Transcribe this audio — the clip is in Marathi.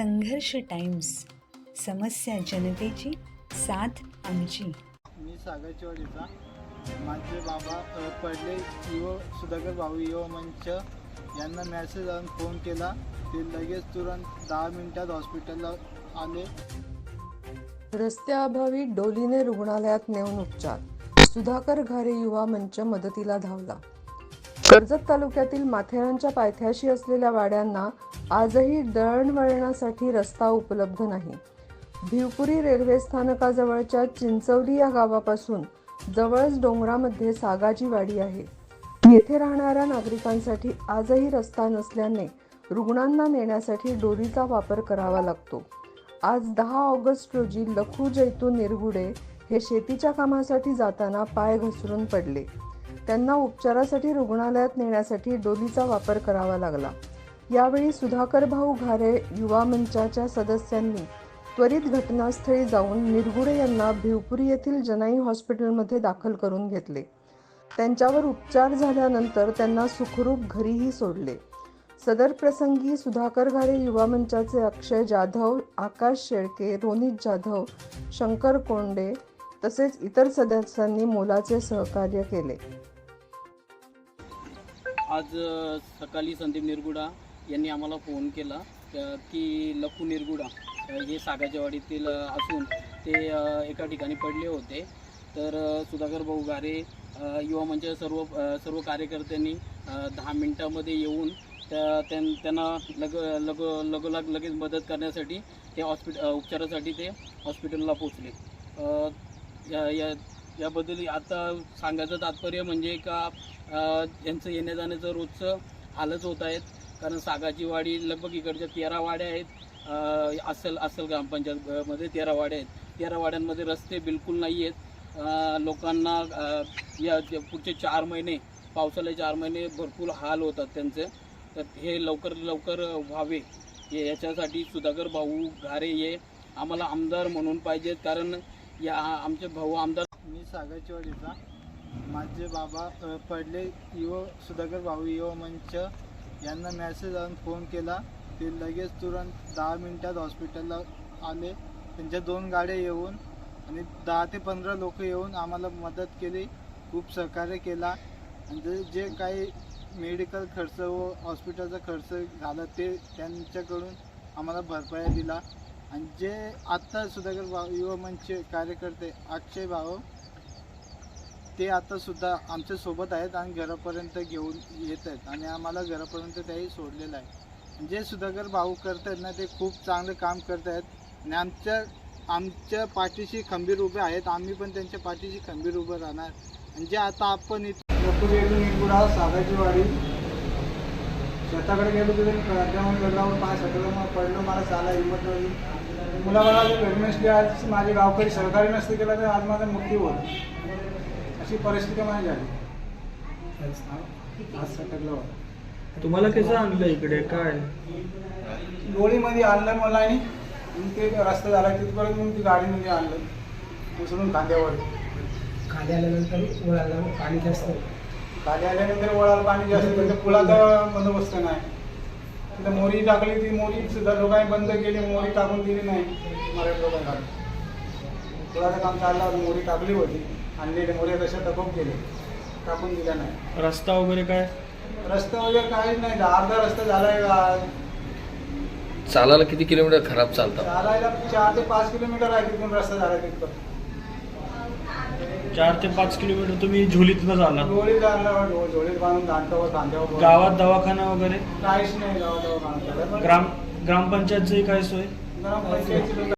संघर्ष टाइम्स समस्या जनतेची साथ आमची. मी सागरचीवाडीचा माझे बाबा पडले. युव सुधाकर भाऊ युवा मंच. यांना मॅसेज आणून फोन केला. ते लगेच तुरंत दहा मिनिटात हॉस्पिटलला आले. रस्त्याअभावी डोलीने रुग्णालयात नेऊन उपचार. सुधाकर घारे युवा मंच मदतीला धावला. कर्जत तालुक्यातील माथेरानच्या पायथ्याशी असलेल्या वाड्यांना आजही दळणवळणासाठी रस्ता उपलब्ध नाही. भिवपुरी रेल्वे स्थानकाजवळच्या चिंचवली या गावापासून जवळच डोंगरामध्ये सागाजी वाडी आहे. येथे राहणाऱ्या नागरिकांसाठी आजही रस्ता नसल्याने रुग्णांना नेण्यासाठी डोरीचा वापर करावा लागतो. आज दहा ऑगस्ट रोजी लखू जैतून निरगुडे हे शेतीच्या कामासाठी जाताना पाय घसरून पडले. त्यांना उपचारासाठी रुग्णालयात नेण्यासाठी डोलीचा वापर करावा लागला. यावेळी सुधाकर भाऊ घारे युवा मंचाच्या सदस्यांनी त्वरित घटनास्थळी जाऊन निरगुडे यांना भिवपुरी येथील जनाई हॉस्पिटलमध्ये दाखल करून घेतले. त्यांच्यावर उपचार झाल्यानंतर त्यांना सुखरूप घरीही सोडले. सदर प्रसंगी सुधाकर घारे युवा मंचाचे अक्षय जाधव आकाश शेळके रोनित जाधव शंकर कोंडे तसेच इतर सदस्यांनी मोलाचे सहकार्य केले. आज सकाळी संदीप निरगुडा यांनी आम्हाला फोन केला की लखू निरगुडा हे सागाच्यावाडीतील असून ते एका ठिकाणी पडले होते. तर सुधाकर भाऊ गारे युवा मंच सर्व सर्व कार्यकर्त्यांनी दहा मिनटामध्ये येऊन त्या त्यां- त्यांना लग लग लगोलाग लगेच मदत करण्यासाठी ते हॉस्पिट उपचारासाठी ते हॉस्पिटलला पोचले या या याबद्दल आता सांगायचं तात्पर्य म्हणजे का यांचं येण्या जाण्याचं रोजचं हालच होत आहेत. कारण सागाची वाडी लगभग इकडच्या तेरा वाड्या आहेत. असल असल ग्रामपंचायतमध्ये तेरा वाड्या आहेत. तेरा वाड्यांमध्ये रस्ते बिलकुल नाही आहेत. लोकांना या पुढचे चार महिने पावसाळे चार महिने भरपूर हाल होतात त्यांचे. तर हे लवकर लवकर व्हावे. याच्यासाठी सुधाकर भाऊ घारे हे आम्हाला आमदार म्हणून पाहिजेत. कारण या आमचे भाऊ आमदार मी सागरचीवाडीचा माझे बाबा अ, पडले युव सुधाकर भाऊ युवा मंच. यांना मॅसेज आणून फोन केला. ते लगेच तुरंत दहा मिनिटात हॉस्पिटलला आले. त्यांच्या दोन गाड्या येऊन आणि दहा ते पंधरा लोक येऊन आम्हाला मदत केली. खूप सहकार्य केला. आणि जे जे काही मेडिकल खर्च व हॉस्पिटलचा खर्च झाला ते त्यांच्याकडून आम्हाला भरपाया दिला. आणि जे आत्ता सुधाकर भाऊ युवा मंच कार्यकर्ते अक्षय भाऊ ते आता सुद्धा आमच्यासोबत आहेत आणि घरापर्यंत घेऊन येत आहेत आणि आम्हाला घरापर्यंत त्याही सोडलेलं आहे. जे सुधाकर भाऊ करत आहेत ना ते खूप चांगलं काम करत आहेत आणि आमच्या आमच्या पाठीशी खंबीर उभे आहेत. आम्ही पण त्यांच्या पाठीशी खंबीर उभं राहणार. आणि जे आता आपण इथं निगुडा सागाची वाडी शेताकडे गेलो तिथे त्यामुळे गडावर पाय सगळं मग पडलं मला चाला हिंमत नव्हती. मुलाला जर घरी नसली आज माझे गावकरी सहकार्य नसते केलं तर आज माझा मृत्यू होत अशी परिस्थिती माझी झाली. आज सटकलं. होतं तुम्हाला कसं आणलं इकडे? काय? गोळीमध्ये आणलं मला आणि ते रस्ता झाला तिथपर्यंत मग ती गाडीमध्ये आणलं. उचलून खांद्यावर. खाली आल्यानंतर वर आल्यावर पाणी जास्त खाली आल्यानंतर वळाला पाणी जास्त तिथं पुलाचा बंदोबस्त नाही. तिथं मोरी टाकली ती मोरी सुद्धा लोकांनी बंद केली मोरी टाकून दिली नाही. मराठी लोकांना. पुलाचं काम चाललं होतं मोरी टाकली होती. आणलेली मोरी तशा तपक केले. टाकून दिल्या नाही. रस्ता वगैरे काय? रस्ता वगैरे काहीच नाही. अर्धा रस्ता झालाय. आज. चालायला किती किलोमीटर खराब चालतात चालायला चार ते पाच किलोमीटर आहे तिथून रस्ता झाला तिथं चार ते पाच किलोमीटर तुम्ही झोलीतनं आला डोळीत आणलं डोळीत बांधून दांडावर खांद्यावर गावात दवाखाना वगैरे? काहीच नाही गावात ग्राम ग्रामपंचायतची काय सोय? ग्रामपंचायतीची